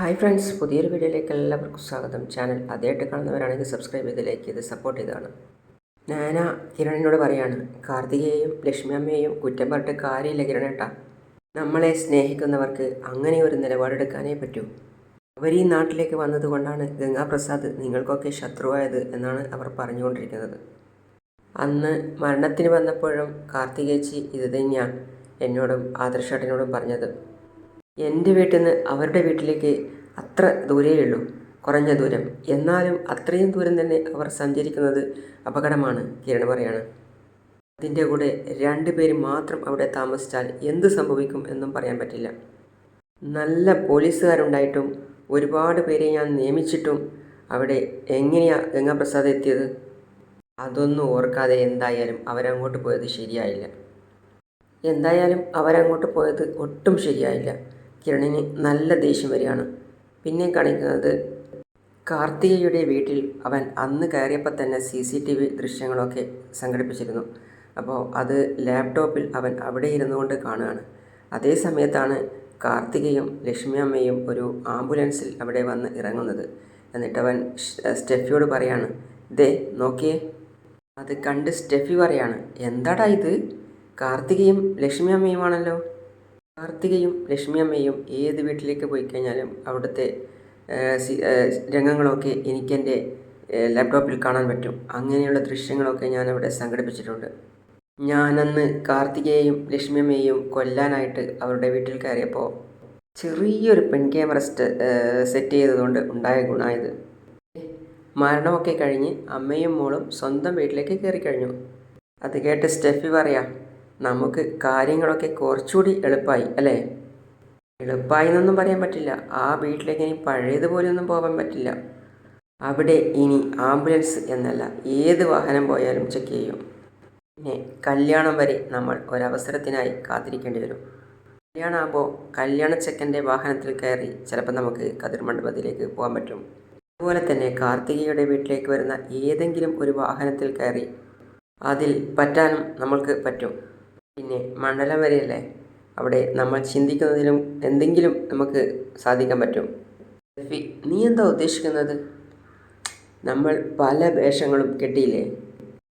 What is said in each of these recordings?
Hi friends പുതിയൊരു വീഡിയോയിലേക്ക് എല്ലാവർക്കും സ്വാഗതം. ചാനൽ ആദ്യമായിട്ട് കാണുന്നവരാണെങ്കിൽ സബ്സ്ക്രൈബ് ചെയ്ത് ലൈക്ക് ചെയ്ത് സപ്പോർട്ട് ചെയ്താണ് നാന കിരണിനോട് പറയാണ് കാർത്തികയെയും ലക്ഷ്മി അമ്മയെയും കുറ്റം പറഞ്ഞിട്ട് കാര്യമില്ല കിരണേട്ടാ നമ്മളെ സ്നേഹിക്കുന്നവർക്ക് അങ്ങനെ ഒരു നിലപാടെടുക്കാനേ പറ്റൂ. അവർ ഈ നാട്ടിലേക്ക് വന്നതുകൊണ്ടാണ് ഗംഗാപ്രസാദ് നിങ്ങൾക്കൊക്കെ ശത്രുവായത് എന്നാണ് അവർ പറഞ്ഞുകൊണ്ടിരിക്കുന്നത്. അന്ന് മരണത്തിന് വന്നപ്പോഴും കാർത്തികേച്ചി ഇത് തന്നെയാണ് എന്നോടും ആദർശേട്ടനോടും പറഞ്ഞത്. എന്റെ വീട്ടിൽ നിന്ന് അവരുടെ വീട്ടിലേക്ക് അത്ര ദൂരേ ഉള്ളൂ കുറഞ്ഞ ദൂരം. എന്നാലും അത്രയും ദൂരം തന്നെ അവർ സഞ്ചരിക്കുന്നത് അപകടമാണ് കിരൺ പറയാണ്. അതിന്റെ കൂടെ രണ്ട് പേര് മാത്രം അവിടെ താമസിച്ചാൽ എന്ത് സംഭവിക്കും എന്നും പറയാൻ പറ്റില്ല. നല്ല പോലീസുകാരുണ്ടായിട്ടും ഒരുപാട് പേരെ ഞാൻ നിയമിച്ചിട്ടും അവിടെ എങ്ങനെയാണ് ഗംഗാപ്രസാദ് എത്തിയത്? അതൊന്നും ഓർക്കാതെ എന്തായാലും അവരങ്ങോട്ട് പോയത് ശരിയായില്ല. എന്തായാലും അവരങ്ങോട്ട് പോയത് ഒട്ടും ശരിയായില്ല. കിരണിന് നല്ല ദേഷ്യം വരികയാണ്. പിന്നെ കാണിക്കുന്നത് കാർത്തികയുടെ വീട്ടിൽ അവൻ അന്ന് കയറിയപ്പോൾ തന്നെ സി സി ടി വി ദൃശ്യങ്ങളൊക്കെ സംഘടിപ്പിച്ചിരുന്നു. അപ്പോൾ അത് ലാപ്ടോപ്പിൽ അവൻ അവിടെ ഇരുന്നു കൊണ്ട് കാണുകയാണ്. അതേ സമയത്താണ് കാർത്തികയും ലക്ഷ്മി അമ്മയും ഒരു ആംബുലൻസിൽ അവിടെ വന്ന് ഇറങ്ങുന്നത്. എന്നിട്ട് അവൻ സ്റ്റെഫിയോട് പറയാണ് ദേ നോക്കിയേ അത് കണ്ട് സ്റ്റെഫി പറയാണ് എന്താടാ ഇത്? കാർത്തികയും ലക്ഷ്മി അമ്മയുമാണല്ലോ. കാർത്തികയും ലക്ഷ്മി അമ്മയും ഏത് വീട്ടിലേക്ക് പോയി കഴിഞ്ഞാലും അവിടുത്തെ രംഗങ്ങളൊക്കെ എനിക്കെന്റെ ലാപ്ടോപ്പിൽ കാണാൻ പറ്റും. അങ്ങനെയുള്ള ദൃശ്യങ്ങളൊക്കെ ഞാൻ അവിടെ സംഘടിപ്പിച്ചിട്ടുണ്ട്. ഞാനന്ന് കാർത്തികയെയും ലക്ഷ്മി അമ്മയെയും കൊല്ലാനായിട്ട് അവരുടെ വീട്ടിൽ കയറിയപ്പോൾ ചെറിയൊരു പെൺ ക്യാമറ സെറ്റ് ചെയ്തതുകൊണ്ട് ഉണ്ടായ ഗുണമായത്. മരണമൊക്കെ കഴിഞ്ഞ് അമ്മയും മോളും സ്വന്തം വീട്ടിലേക്ക് കയറി കഴിഞ്ഞു അത് കേട്ട് സ്റ്റെഫി പറയാം നമുക്ക് കാര്യങ്ങളൊക്കെ കുറച്ചുകൂടി എളുപ്പമായി അല്ലേ? എളുപ്പമായി എന്നൊന്നും പറയാൻ പറ്റില്ല. ആ വീട്ടിലേക്ക് ഇനി പഴയതുപോലെയൊന്നും പോകാൻ പറ്റില്ല. അവിടെ ഇനി ആംബുലൻസ് എന്നല്ല ഏത് വാഹനം പോയാലും ചെക്ക് ചെയ്യും. പിന്നെ കല്യാണം വരെ നമ്മൾ ഒരവസരത്തിനായി കാത്തിരിക്കേണ്ടി വരും. കല്യാണമാകുമ്പോൾ കല്യാണ ചെക്കന്റെ വാഹനത്തിൽ കയറി ചിലപ്പോൾ നമുക്ക് കതിർ മണ്ഡപത്തിലേക്ക് പോകാൻ പറ്റും. അതുപോലെ തന്നെ കാർത്തികയുടെ വീട്ടിലേക്ക് വരുന്ന ഏതെങ്കിലും ഒരു വാഹനത്തിൽ കയറി അതിൽ പറ്റാനും നമ്മൾക്ക് പറ്റും. പിന്നെ മണ്ഡലം വരെയല്ലേ? അവിടെ നമ്മൾ ചിന്തിക്കുന്നതിലും എന്തെങ്കിലും നമുക്ക് സാധിക്കാൻ പറ്റും. നീ എന്താ ഉദ്ദേശിക്കുന്നത്? നമ്മൾ പല വേഷങ്ങളും കെട്ടിയില്ലേ?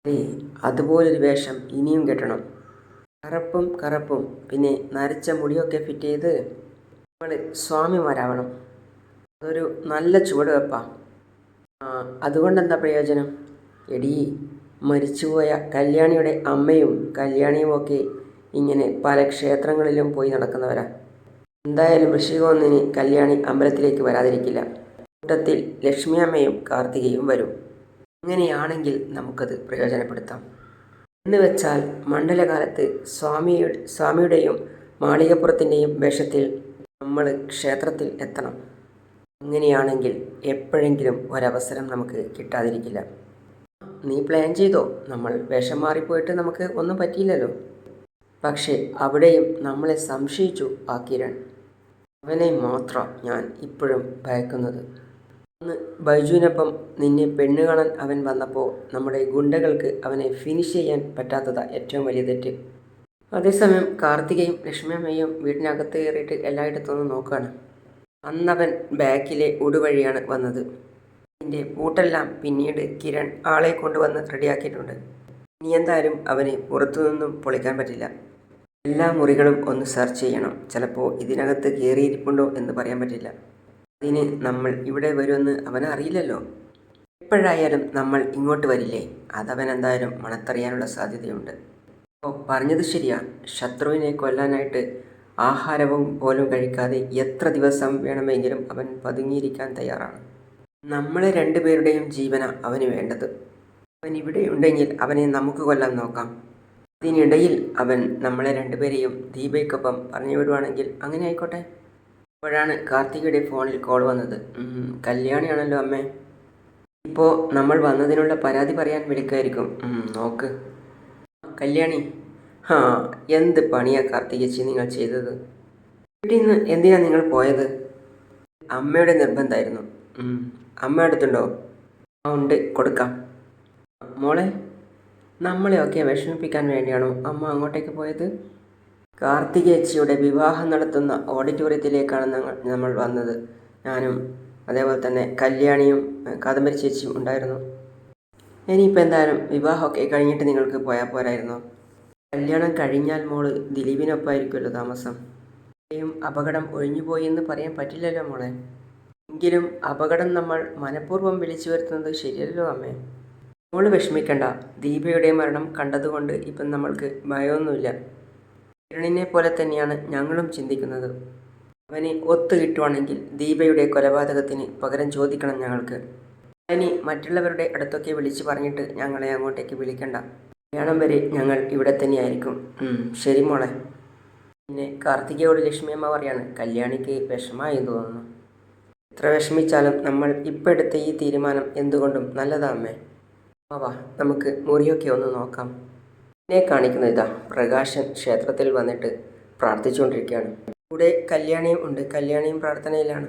അതേ അതുപോലൊരു വേഷം ഇനിയും കെട്ടണം. കറുപ്പും കറുപ്പും പിന്നെ നരച്ച മുടിയൊക്കെ ഫിറ്റ് ചെയ്ത് നമ്മൾ സ്വാമിമാരാവണം. അതൊരു നല്ല ചുവടുവെപ്പാ. ആ അതുകൊണ്ടെന്താ പ്രയോജനം? എടീ മരിച്ചുപോയ കല്യാണിയുടെ അമ്മയും കല്യാണിയും ഒക്കെ ഇങ്ങനെ പല ക്ഷേത്രങ്ങളിലും പോയി നടക്കുന്നവരാ. എന്തായാലും ഋഷികോന്നിന് കല്യാണി അമ്പലത്തിലേക്ക് വരാതിരിക്കില്ല. കൂട്ടത്തിൽ ലക്ഷ്മി അമ്മയും കാർത്തികയും വരും. അങ്ങനെയാണെങ്കിൽ നമുക്കത് പ്രയോജനപ്പെടുത്താം. എന്ന് വെച്ചാൽ മണ്ഡലകാലത്ത് സ്വാമിയുടെ സ്വാമിയുടെയും മാളികപ്പുറത്തിന്റെയും വേഷത്തിൽ നമ്മൾ ക്ഷേത്രത്തിൽ എത്തണം. അങ്ങനെയാണെങ്കിൽ എപ്പോഴെങ്കിലും ഒരവസരം നമുക്ക് കിട്ടാതിരിക്കില്ല. നീ പ്ലാൻ ചെയ്തോ? നമ്മൾ വേഷം മാറിപ്പോയിട്ട് നമുക്ക് ഒന്നും പറ്റിയില്ലല്ലോ. പക്ഷേ അവിടെയും നമ്മളെ സംശയിച്ചു ആ കിരൺ. അവനെ മാത്രം ഞാൻ ഇപ്പോഴും ഭയക്കുന്നത്. അന്ന് ബൈജുവിനൊപ്പം നിന്നെ പെണ്ണ് കാണാൻ അവൻ വന്നപ്പോൾ നമ്മുടെ ഗുണ്ടകൾക്ക് അവനെ ഫിനിഷ് ചെയ്യാൻ പറ്റാത്തതാ ഏറ്റവും വലിയ തെറ്റ്. അതേസമയം കാർത്തികയും ലക്ഷ്മിയമ്മയും വീടിനകത്ത് കയറിയിട്ട് എല്ലായിടത്തും നോക്കുകയാണ് അന്നവൻ ബാക്കിലെ ഉടുവഴിയാണ് വന്നത്. ഇതിന്റെ ബൂട്ടെല്ലാം പിന്നീട് കിരൺ ആളെ കൊണ്ടുവന്ന് റെഡിയാക്കിയിട്ടുണ്ട്. ഇനി എന്തായാലും അവന് പുറത്തുനിന്നും പൊളിക്കാൻ പറ്റില്ല. എല്ലാ മുറികളും ഒന്ന് സെർച്ച് ചെയ്യണം. ചിലപ്പോൾ ഇതിനകത്ത് കയറിയിരിപ്പുണ്ടോ എന്ന് പറയാൻ പറ്റില്ല. അതിന് നമ്മൾ ഇവിടെ വരുമെന്ന് അവനറിയില്ലല്ലോ എപ്പോഴായാലും നമ്മൾ ഇങ്ങോട്ട് വരില്ലേ? അതവൻ എന്തായാലും മണത്തറിയാനുള്ള സാധ്യതയുണ്ട്. അപ്പോൾ പറഞ്ഞത് ശരിയാ. ശത്രുവിനെ കൊല്ലാനായിട്ട് ആഹാരവും പോലും കഴിക്കാതെ എത്ര ദിവസം വേണമെങ്കിലും അവൻ പതുങ്ങിയിരിക്കാൻ തയ്യാറാണ്. നമ്മളെ രണ്ടുപേരുടെയും ജീവന അവന് വേണ്ടത്. അവൻ ഇവിടെ ഉണ്ടെങ്കിൽ അവനെ നമുക്ക് കൊല്ലാൻ നോക്കാം. അതിനിടയിൽ അവൻ നമ്മളെ രണ്ടുപേരെയും ദീപയ്ക്കൊപ്പം പറഞ്ഞു വിടുവാണെങ്കിൽ അങ്ങനെ ആയിക്കോട്ടെ. അപ്പോഴാണ് കാർത്തികയുടെ ഫോണിൽ കോൾ വന്നത്. കല്യാണിയാണല്ലോ അമ്മേ. ഇപ്പോൾ നമ്മൾ വന്നതിനുള്ള പരാതി പറയാൻ വിളിക്കായിരിക്കും. നോക്ക്. കല്യാണി ആ എന്ത് പണിയാ കാർത്തികച്ചി നിങ്ങൾ ചെയ്തത്? വീട്ടിൽ നിന്ന് എന്തിനാണ് നിങ്ങൾ പോയത്? അമ്മയുടെ നിർബന്ധമായിരുന്നു. അമ്മ അടുത്തുണ്ടോ ആ ഉണ്ട്. കൊടുക്കാം. മോളെ നമ്മളെയൊക്കെ വിഷമിപ്പിക്കാൻ വേണ്ടിയാണോ അമ്മ അങ്ങോട്ടേക്ക് പോയത്? കാർത്തികേച്ചിയുടെ വിവാഹം നടത്തുന്ന ഓഡിറ്റോറിയത്തിലേക്കാണ് നമ്മൾ വന്നത്. ഞാനും അതേപോലെ തന്നെ കല്യാണിയും കാദംബരി ചേച്ചിയും ഉണ്ടായിരുന്നു. ഇനിയിപ്പോൾ എന്തായാലും വിവാഹമൊക്കെ കഴിഞ്ഞിട്ട് നിങ്ങൾക്ക് പോയാൽ പോരായിരുന്നോ? കല്യാണം കഴിഞ്ഞാൽ മോൾ ദിലീപിനൊപ്പമായിരിക്കുമല്ലോ താമസം. അപകടം ഒഴിഞ്ഞുപോയി എന്ന് പറയാൻ പറ്റില്ലല്ലോ മോളെ. എങ്കിലും അപകടം നമ്മൾ മനഃപൂർവം വിളിച്ചു വരുത്തുന്നത് ശരിയല്ലോ അമ്മേ. മോൾ വിഷമിക്കണ്ട. ദീപയുടെ മരണം കണ്ടതുകൊണ്ട് ഇപ്പം നമ്മൾക്ക് ഭയമൊന്നുമില്ല. കിരണിനെ പോലെ തന്നെയാണ് ഞങ്ങളും ചിന്തിക്കുന്നത്. അവനെ ഒത്തു കിട്ടുവാണെങ്കിൽ ദീപയുടെ കൊലപാതകത്തിന് പകരം ചോദിക്കണം ഞങ്ങൾക്ക്. ഇനി മറ്റുള്ളവരുടെ അടുത്തൊക്കെ വിളിച്ചു പറഞ്ഞിട്ട് ഞങ്ങളെ അങ്ങോട്ടേക്ക് വിളിക്കണ്ട. കല്യാണം വരെ ഞങ്ങൾ ഇവിടെ തന്നെയായിരിക്കും. ശരി മോളെ. പിന്നെ കാർത്തികയോട് ലക്ഷ്മിയമ്മ പറയാണ് കല്യാണിക്ക് വിഷമായി തോന്നുന്നു. എത്ര വിഷമിച്ചാലും നമ്മൾ ഇപ്പം എടുത്ത ഈ തീരുമാനം എന്തുകൊണ്ടും നല്ലതാമേ വാ നമുക്ക് മുറിയൊക്കെ ഒന്ന് നോക്കാം. എന്നെ കാണിക്കുന്ന ഇതാ പ്രകാശൻ ക്ഷേത്രത്തിൽ വന്നിട്ട് പ്രാർത്ഥിച്ചുകൊണ്ടിരിക്കുകയാണ്. കൂടെ കല്യാണിയും ഉണ്ട് കല്യാണിയും പ്രാർത്ഥനയിലാണ്.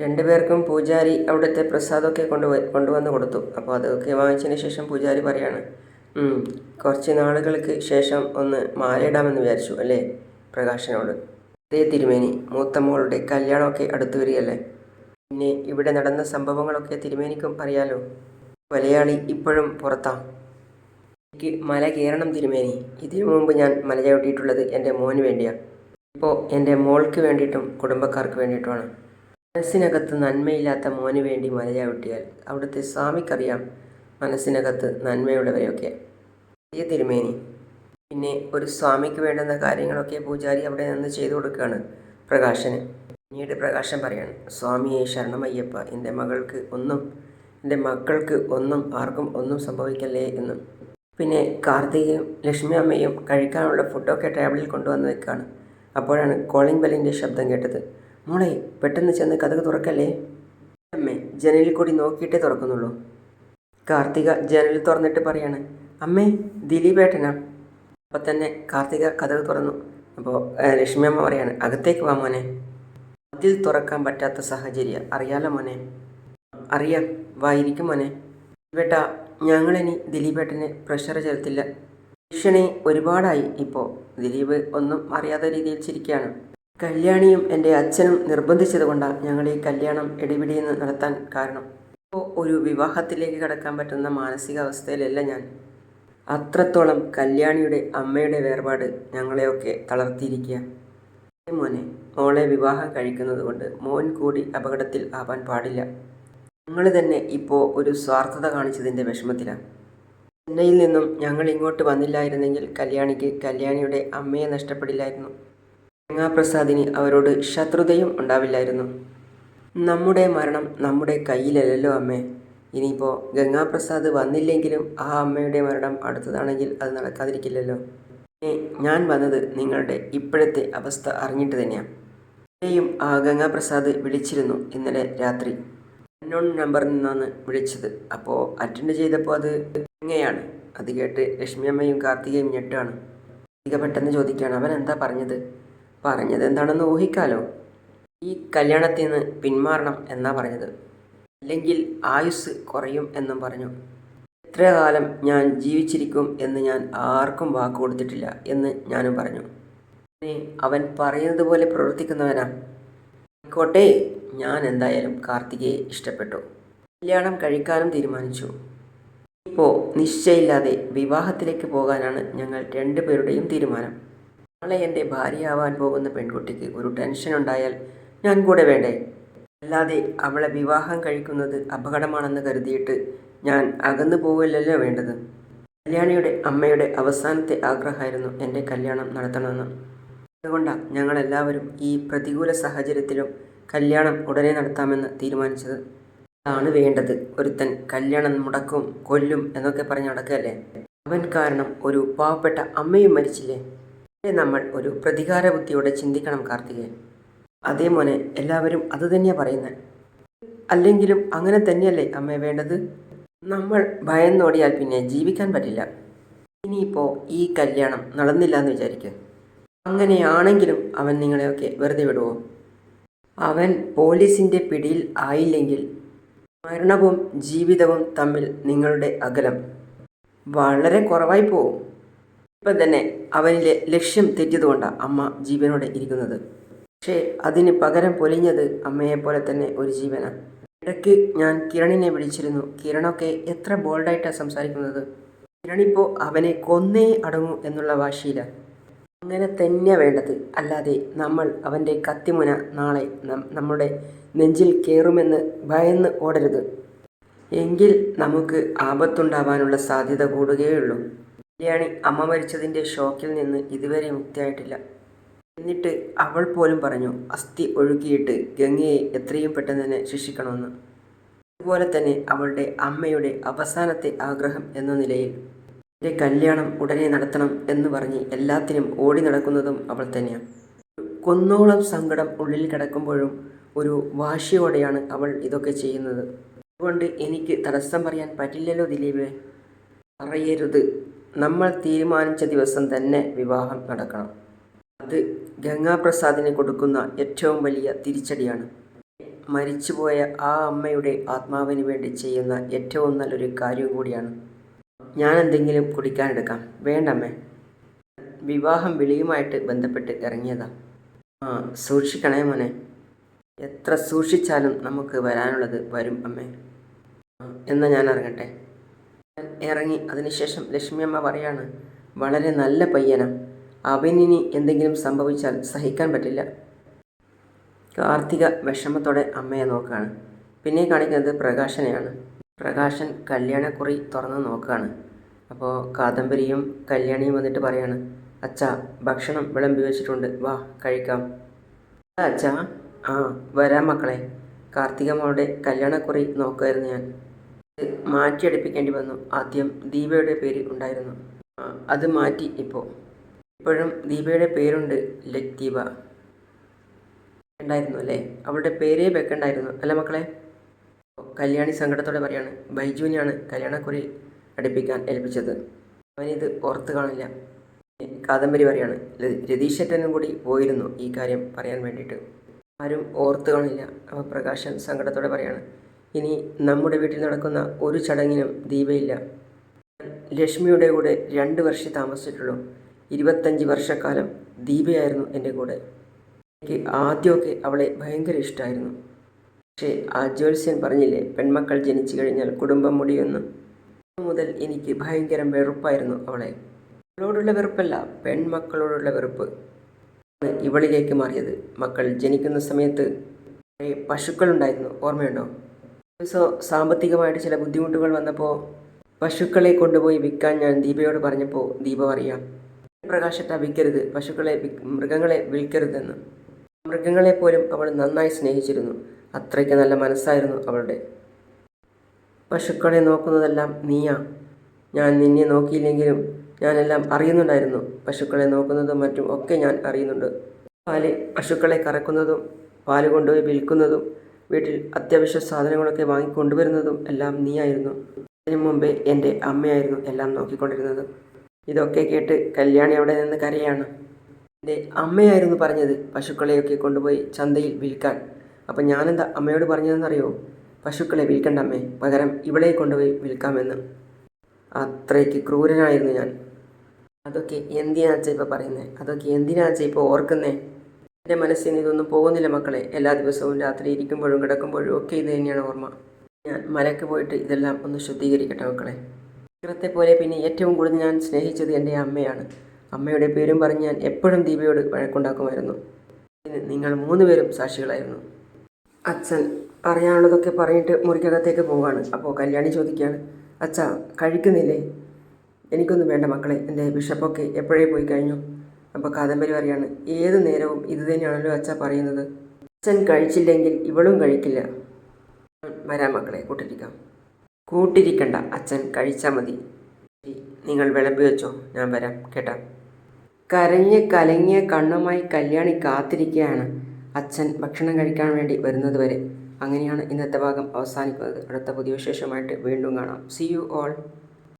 രണ്ടുപേർക്കും പൂജാരി അവിടുത്തെ പ്രസാദമൊക്കെ കൊണ്ടുപോയി കൊണ്ടുവന്ന് കൊടുത്തു. അപ്പോൾ അതൊക്കെ വാങ്ങിച്ചതിന് ശേഷം പൂജാരി പറയാണ് കുറച്ച് നാളുകൾക്ക് ശേഷം ഒന്ന് മാലയിടാമെന്ന് വിചാരിച്ചു അല്ലേ? പ്രകാശനോട്. അതേ തിരുമേനി മൂത്ത മോളുടെ കല്യാണമൊക്കെ അടുത്തു വരികയല്ലേ? പിന്നെ ഇവിടെ നടന്ന സംഭവങ്ങളൊക്കെ തിരുമേനിക്കും അറിയാലോ. മലയാളി ഇപ്പോഴും പുറത്താ. എനിക്ക് മല കയറണം തിരുമേനി. ഇതിനു മുമ്പ് ഞാൻ മല ചവിട്ടിയിട്ടുള്ളത് എന്റെ മോന് വേണ്ടിയാണ് ഇപ്പോൾ എന്റെ മോൾക്ക് വേണ്ടിയിട്ടും കുടുംബക്കാർക്ക് വേണ്ടിയിട്ടുമാണ്. മനസ്സിനകത്ത് നന്മയില്ലാത്ത മോന് വേണ്ടി മല ചവിട്ടിയാൽ അവിടുത്തെ സ്വാമിക്കറിയാം മനസ്സിനകത്ത് നന്മയുള്ളവരെയൊക്കെ. ഈ തിരുമേനി. പിന്നെ ഒരു സ്വാമിക്ക് വേണ്ടുന്ന കാര്യങ്ങളൊക്കെ പൂജാരി അവിടെ നിന്ന് ചെയ്തു കൊടുക്കുകയാണ് പ്രകാശന്. പിന്നീട് പ്രകാശം പറയാണ് സ്വാമിയെ ശരണമയ്യപ്പ എന്റെ മകൾക്ക് ഒന്നും എന്റെ മക്കൾക്ക് ഒന്നും ആർക്കും ഒന്നും സംഭവിക്കല്ലേ എന്നും. പിന്നെ കാർത്തികയും ലക്ഷ്മി അമ്മയും കഴിക്കാനുള്ള ഫുഡൊക്കെ ടേബിളിൽ കൊണ്ടുവന്ന് വെക്കുകയാണ് അപ്പോഴാണ് കോളിംഗ് ബെല്ലിന്റെ ശബ്ദം കേട്ടത്. മോളെ പെട്ടെന്ന് ചെന്ന് കഥക് തുറക്കല്ലേ? അമ്മേ ജനലിൽ കൂടി നോക്കിയിട്ടേ തുറക്കുന്നുള്ളൂ. കാർത്തിക ജനൽ തുറന്നിട്ട് പറയാണ് അമ്മേ ദിലീപേട്ടനാ. അപ്പം തന്നെ കാർത്തിക കഥക് തുറന്നു. അപ്പോൾ ലക്ഷ്മി അമ്മ പറയാണ് അകത്തേക്ക് വാ മോനെ. അതിൽ തുറക്കാൻ പറ്റാത്ത സാഹചര്യം. അറിയാലോ മോനെ? അറിയാം. വായിരിക്കും മോനെ. ദിലീപേട്ട ഞങ്ങളിനി ദിലീപേട്ടന് പ്രഷർ ചെലുത്തില്ല. ഭീഷണി ഒരുപാടായി ഇപ്പോൾ ദിലീപ് ഒന്നും അറിയാത്ത രീതിയിൽ ചിരിക്കുകയാണ്. കല്യാണിയും എന്റെ അച്ഛനും നിർബന്ധിച്ചത് കൊണ്ടാണ് ഞങ്ങൾ ഈ കല്യാണം ഇടിപിടിയെന്ന് നടത്താൻ കാരണം. ഇപ്പോൾ ഒരു വിവാഹത്തിലേക്ക് കടക്കാൻ പറ്റുന്ന മാനസികാവസ്ഥയിലല്ല ഞാൻ. അത്രത്തോളം കല്യാണിയുടെ അമ്മയുടെ വേർപാട് ഞങ്ങളെയൊക്കെ തളർത്തിയിരിക്കുക മോനെ മോളെ വിവാഹം കഴിക്കുന്നത് കൊണ്ട് മോൻ കൂടി അപകടത്തിൽ ആവാൻ പാടില്ല. ഞങ്ങൾ തന്നെ ഇപ്പോൾ ഒരു സ്വാർത്ഥത കാണിച്ചതിന്റെ വിഷമത്തിലാണ്. ചെന്നൈയിൽ നിന്നും ഞങ്ങൾ ഇങ്ങോട്ട് വന്നില്ലായിരുന്നെങ്കിൽ കല്യാണിക്ക് കല്യാണിയുടെ അമ്മയെ നഷ്ടപ്പെടില്ലായിരുന്നു. ഗംഗാപ്രസാദിന് അവരോട് ശത്രുതയും ഉണ്ടാവില്ലായിരുന്നു. നമ്മുടെ മരണം നമ്മുടെ കയ്യിലല്ലല്ലോ അമ്മേ. ഇനിയിപ്പോൾ ഗംഗാപ്രസാദ് വന്നില്ലെങ്കിലും ആ അമ്മയുടെ മരണം അടുത്തതാണെങ്കിൽ അത് നടക്കാതിരിക്കില്ലല്ലോ. ഞാൻ വന്നത് നിങ്ങളുടെ ഇപ്പോഴത്തെ അവസ്ഥ അറിഞ്ഞിട്ട് തന്നെയാണ് എന്നെയും ആ ഗംഗാപ്രസാദ് വിളിച്ചിരുന്നു ഇന്നലെ രാത്രി. അൺനോൺ നമ്പറിൽ നിന്നാണ് വിളിച്ചത്. അപ്പോൾ അറ്റൻഡ് ചെയ്തപ്പോൾ അത് ഗംഗയാണ് അത് കേട്ട് ലക്ഷ്മിയമ്മയും കാർത്തികയും ഞെട്ടാണ്. കാർത്തിക പെട്ടെന്ന് ചോദിക്കുകയാണ് അവൻ എന്താ പറഞ്ഞത്? പറഞ്ഞത് എന്താണെന്ന് ഊഹിക്കാലോ? ഈ കല്യാണത്തിൽ നിന്ന് പിന്മാറണം എന്നാ പറഞ്ഞത്? അല്ലെങ്കിൽ ആയുസ് കുറയും എന്നും പറഞ്ഞു. എത്ര കാലം ഞാൻ ജീവിച്ചിരിക്കും എന്ന് ഞാൻ ആർക്കും വാക്ക് കൊടുത്തിട്ടില്ല എന്ന് ഞാനും പറഞ്ഞു. അവൻ പറയുന്നത് പോലെ പ്രവർത്തിക്കുന്നവനാ. ആയിക്കോട്ടെ ഞാൻ എന്തായാലും കാർത്തികയെ ഇഷ്ടപ്പെട്ടു. കല്യാണം കഴിക്കാനും തീരുമാനിച്ചു. ഇപ്പോൾ നിശ്ചയില്ലാതെ വിവാഹത്തിലേക്ക് പോകാനാണ് ഞങ്ങൾ രണ്ടുപേരുടെയും തീരുമാനം. നാളെ എന്റെ ഭാര്യയാവാൻ പോകുന്ന പെൺകുട്ടിക്ക് ഒരു ടെൻഷൻ ഉണ്ടായാൽ ഞാൻ കൂടെ വേണ്ടേ? അല്ലാതെ അവളെ വിവാഹം കഴിക്കുന്നത് അപകടമാണെന്ന് കരുതിയിട്ട് ഞാൻ അകന്നു പോവില്ലല്ലോ വേണ്ടത്. കല്യാണിയുടെ അമ്മയുടെ അവസാനത്തെ ആഗ്രഹമായിരുന്നു എന്റെ കല്യാണം നടത്തണമെന്ന്. അതുകൊണ്ടാണ് ഞങ്ങളെല്ലാവരും ഈ പ്രതികൂല സാഹചര്യത്തിലും കല്യാണം ഉടനെ നടത്താമെന്ന് തീരുമാനിച്ചത്. അതാണ് വേണ്ടത്. ഒരുത്തൻ കല്യാണം മുടക്കും കൊല്ലും എന്നൊക്കെ പറഞ്ഞ് നടക്കുകയല്ലേ? അവൻ കാരണം ഒരു പാവപ്പെട്ട അമ്മയും മരിച്ചില്ലേ? നമ്മൾ ഒരു പ്രതികാര ബുദ്ധിയോടെ ചിന്തിക്കണം കാർത്തികേ. അതേ മോനെ എല്ലാവരും അത് തന്നെയാണ് പറയുന്നത് അല്ലെങ്കിലും അങ്ങനെ തന്നെയല്ലേ അമ്മ വേണ്ടത്? നമ്മൾ ഭയന്നോടിയാൽ പിന്നെ ജീവിക്കാൻ പറ്റില്ല. ഇനിയിപ്പോൾ ഈ കല്യാണം നടന്നില്ല എന്ന് വിചാരിക്കുക അങ്ങനെയാണെങ്കിലും അവൻ നിങ്ങളെയൊക്കെ വെറുതെ വിടുവോ? അവൻ പോലീസിന്റെ പിടിയിൽ ആയില്ലെങ്കിൽ മരണവും ജീവിതവും തമ്മിൽ നിങ്ങളുടെ അകലം വളരെ കുറവായി പോവും. ഇപ്പം തന്നെ അവനിലെ ലക്ഷ്യം തെറ്റിയതുകൊണ്ടാണ് അമ്മ ജീവനോടെ ഇരിക്കുന്നത്. പക്ഷേ അതിന് പകരം പൊലിഞ്ഞത് അമ്മയെപ്പോലെ തന്നെ ഒരു ജീവനാണ് ഇടയ്ക്ക് ഞാൻ കിരണിനെ വിളിച്ചിരുന്നു. കിരണൊക്കെ എത്ര ബോൾഡായിട്ടാണ് സംസാരിക്കുന്നത്. കിരണിപ്പോൾ അവനെ കൊന്നേ അടങ്ങൂ എന്നുള്ള വാശിയില്ല അങ്ങനെ തന്നെ വേണ്ടത്. അല്ലാതെ നമ്മൾ അവന്റെ കത്തിമുന നാളെ നമ്മുടെ നെഞ്ചിൽ കയറുമെന്ന് ഭയന്ന് ഓടരുത്. എങ്കിൽ നമുക്ക് ആപത്തുണ്ടാവാനുള്ള സാധ്യത കൂടുകയുള്ളൂ. കല്യാണി അമ്മ മരിച്ചതിന്റെ ഷോക്കിൽ നിന്ന് ഇതുവരെ മുക്തിയായിട്ടില്ല. എന്നിട്ട് അവൾ പോലും പറഞ്ഞു അസ്ഥി ഒഴുകിയിട്ട് ഗംഗയെ എത്രയും പെട്ടെന്ന് തന്നെ ശിക്ഷിക്കണമെന്ന്. അതുപോലെ തന്നെ അവളുടെ അമ്മയുടെ അവസാനത്തെ ആഗ്രഹം എന്ന നിലയിൽ എന്റെ കല്യാണം ഉടനെ നടത്തണം എന്ന് പറഞ്ഞ് എല്ലാത്തിനും ഓടി നടക്കുന്നതും അവൾ തന്നെയാണ്. കൊന്നോളം സങ്കടം ഉള്ളിൽ കിടക്കുമ്പോഴും ഒരു വാശിയോടെയാണ് അവൾ ഇതൊക്കെ ചെയ്യുന്നത്. അതുകൊണ്ട് എനിക്ക് തടസ്സം പറയാൻ പറ്റില്ലല്ലോ ദിലീപേ. പറയരുത്. നമ്മൾ തീരുമാനിച്ച ദിവസം തന്നെ വിവാഹം നടക്കണം. അത് ഗംഗാപ്രസാദിന് കൊടുക്കുന്ന ഏറ്റവും വലിയ തിരിച്ചടിയാണ്. മരിച്ചുപോയ ആ അമ്മയുടെ ആത്മാവിന് വേണ്ടി ചെയ്യുന്ന ഏറ്റവും നല്ലൊരു കാര്യം കൂടിയാണ്. ഞാൻ എന്തെങ്കിലും കുടിക്കാനെടുക്കാം. വേണ്ടമ്മേ. വിവാഹം വിളിയുമായിട്ട് ബന്ധപ്പെട്ട് ഇറങ്ങിയതാ. ആ സൂക്ഷിക്കണേ മോനെ. എത്ര സൂക്ഷിച്ചാലും നമുക്ക് വരാനുള്ളത് വരും അമ്മേ. എന്നാൽ എന്നാ ഞാൻ ഇറങ്ങട്ടെ. ഇറങ്ങി അതിനുശേഷം ലക്ഷ്മി അമ്മ പറയാണ് വളരെ നല്ല പയ്യനാ. അവനിനി എന്തെങ്കിലും സംഭവിച്ചാൽ സഹിക്കാൻ പറ്റില്ല. കാർത്തിക വിഷമത്തോടെ അമ്മയെ നോക്കുകയാണ് പിന്നെ കാണിക്കുന്നത് പ്രകാശനെയാണ്. പ്രകാശൻ കല്യാണക്കുറി തുറന്ന് നോക്കുകയാണ് അപ്പോൾ കാദംബരിയും കല്യാണിയും വന്നിട്ട് പറയാണ് അച്ഛാ ഭക്ഷണം വിളമ്പി വെച്ചിട്ടുണ്ട്. വാ കഴിക്കാം. "ആ, അച്ഛാ ആ വരാം മക്കളെ. കാർത്തികമ്മയുടെ കല്യാണക്കുറി നോക്കുമായിരുന്നു ഞാൻ. മാറ്റിയടുപ്പിക്കേണ്ടി വന്നു. ആദ്യം ദീപയുടെ പേര് ഉണ്ടായിരുന്നു. അത് മാറ്റി ഇപ്പോൾ ഇപ്പോഴും ദീപയുടെ പേരുണ്ട് ലക് ദീപ ഉണ്ടായിരുന്നു അല്ലേ? അവളുടെ പേരേ വെക്കണ്ടായിരുന്നു അല്ല മക്കളെ? കല്യാണി സങ്കടത്തോടെ പറയാണ് ബൈജുവിനെയാണ് കല്യാണക്കുറി അടുപ്പിക്കാൻ ഏൽപ്പിച്ചത്. അവനിത് ഓർത്ത് കാണില്ല. കാദംബരി പറയാണ് രതീശേട്ടനും കൂടി പോയിരുന്നു ഈ കാര്യം പറയാൻ വേണ്ടിയിട്ട്. ആരും ഓർത്ത് കാണില്ല. അവ പ്രകാശൻ സങ്കടത്തോടെ പറയാണ് ഇനി നമ്മുടെ വീട്ടിൽ നടക്കുന്ന ഒരു ചടങ്ങിനും ദീപയില്ല. ലക്ഷ്മിയുടെ കൂടെ രണ്ട് വർഷം താമസിച്ചിട്ടുള്ളൂ. ഇരുപത്തഞ്ച് വർഷക്കാലം ദീപയായിരുന്നു എന്റെ കൂടെ. എനിക്ക് ആദ്യമൊക്കെ അവളെ ഭയങ്കര ഇഷ്ടമായിരുന്നു പക്ഷേ ആ ജ്യോത്സ്യൻ പറഞ്ഞില്ലേ പെൺമക്കൾ ജനിച്ചു കഴിഞ്ഞാൽ കുടുംബം മുടിയൊന്നും. മുതൽ എനിക്ക് ഭയങ്കര വെറുപ്പായിരുന്നു അവളെ. അവളോടുള്ള വെറുപ്പല്ല പെൺമക്കളോടുള്ള വെറുപ്പ്. ഇവളിലേക്ക് മാറിയത് മക്കൾ ജനിക്കുന്ന സമയത്ത് പശുക്കളുണ്ടായിരുന്നു ഓർമ്മയുണ്ടോ? ദിവസം സാമ്പത്തികമായിട്ട് ചില ബുദ്ധിമുട്ടുകൾ വന്നപ്പോൾ പശുക്കളെ കൊണ്ടുപോയി വിൽക്കാൻ ഞാൻ ദീപയോട് പറഞ്ഞപ്പോൾ ദീപ പറയാം പ്രകാശട്ട വിൽക്കരുത് പശുക്കളെ മൃഗങ്ങളെ വിൽക്കരുതെന്ന് മൃഗങ്ങളെ പോലും അവൾ നന്നായി സ്നേഹിച്ചിരുന്നു. അത്രയ്ക്ക് നല്ല മനസ്സായിരുന്നു അവളുടെ. പശുക്കളെ നോക്കുന്നതെല്ലാം നീയാ. ഞാൻ നിന്നെ നോക്കിയില്ലെങ്കിലും ഞാനെല്ലാം അറിയുന്നുണ്ടായിരുന്നു. പശുക്കളെ നോക്കുന്നതും മറ്റും ഒക്കെ ഞാൻ അറിയുന്നുണ്ട്. പാൽ പശുക്കളെ കറക്കുന്നതും പാൽ കൊണ്ടുപോയി വിൽക്കുന്നതും വീട്ടിൽ അത്യാവശ്യ സാധനങ്ങളൊക്കെ വാങ്ങിക്കൊണ്ടുവരുന്നതും എല്ലാം നീയായിരുന്നു. അതിനു മുമ്പേ എന്റെ അമ്മയായിരുന്നു എല്ലാം നോക്കിക്കൊണ്ടിരുന്നത്. ഇതൊക്കെ കേട്ട് കല്യാണി അവിടെ നിന്ന് കരയാണ്. എന്റെ അമ്മയായിരുന്നു പറഞ്ഞത് പശുക്കളെയൊക്കെ കൊണ്ടുപോയി ചന്തയിൽ വിൽക്കാൻ. അപ്പം ഞാനെന്താ അമ്മയോട് പറഞ്ഞതെന്നറിയോ? പശുക്കളെ വിൽക്കണ്ട അമ്മേ പകരം ഇവിടെ കൊണ്ടുപോയി വിൽക്കാമെന്ന്. അത്രയ്ക്ക് ക്രൂരനായിരുന്നു ഞാൻ. അതൊക്കെ എന്തിനാച്ച ഇപ്പോൾ പറയുന്നത് അതൊക്കെ എന്തിനാച്ച ഇപ്പോൾ ഓർക്കുന്നേ? എന്റെ മനസ്സിൽ നിന്ന് ഇതൊന്നും പോകുന്നില്ല മക്കളെ. എല്ലാ ദിവസവും രാത്രി ഇരിക്കുമ്പോഴും കിടക്കുമ്പോഴും ഒക്കെ ഇത് തന്നെയാണ് ഓർമ്മ. ഞാൻ മലക്ക് പോയിട്ട് ഇതെല്ലാം ഒന്ന് ശുദ്ധീകരിക്കട്ടെ മക്കളെ? ചിത്രത്തെ പോലെ പിന്നെ ഏറ്റവും കൂടുതൽ ഞാൻ സ്നേഹിച്ചത് എന്റെ അമ്മയാണ്. അമ്മയുടെ പേരും പറഞ്ഞ് ഞാൻ എപ്പോഴും ദീപയോട് വഴക്കുണ്ടാക്കുമായിരുന്നു. നിങ്ങൾ മൂന്ന് പേരും സാക്ഷികളായിരുന്നു. അച്ഛൻ പറയാനുള്ളതൊക്കെ പറഞ്ഞിട്ട് മുറിക്കകത്തേക്ക് പോവാണ്. അപ്പോൾ കല്യാണി ചോദിക്കുകയാണ് അച്ഛാ കഴിക്കുന്നില്ലേ? എനിക്കൊന്നും വേണ്ട മക്കളെ എന്റെ ബിഷപ്പൊക്കെ എപ്പോഴേ പോയി കഴിഞ്ഞു? അപ്പോൾ കാദംബരി പറയാണ് ഏത് നേരവും ഇത് തന്നെയാണല്ലോ അച്ഛ പറയുന്നത്. അച്ഛൻ കഴിച്ചില്ലെങ്കിൽ ഇവളും കഴിക്കില്ല. വരാം മക്കളെ കൂട്ടിരിക്കാം. കൂട്ടിരിക്കണ്ട. അച്ഛൻ കഴിച്ചാൽ മതി. നിങ്ങൾ വിളമ്പി വെച്ചോ. ഞാൻ വരാം കേട്ടാ. കരഞ്ഞ് കലങ്ങിയ കണ്ണുമായി കല്യാണി കാത്തിരിക്കുകയാണ് അച്ഛൻ ഭക്ഷണം കഴിക്കാൻ വേണ്ടി വരുന്നത് വരെ അങ്ങനെയാണ് ഇന്നത്തെ ഭാഗം അവസാനിക്കുന്നത്. അടുത്ത പുതിയ വിശേഷമായിട്ട് വീണ്ടും കാണാം. C you all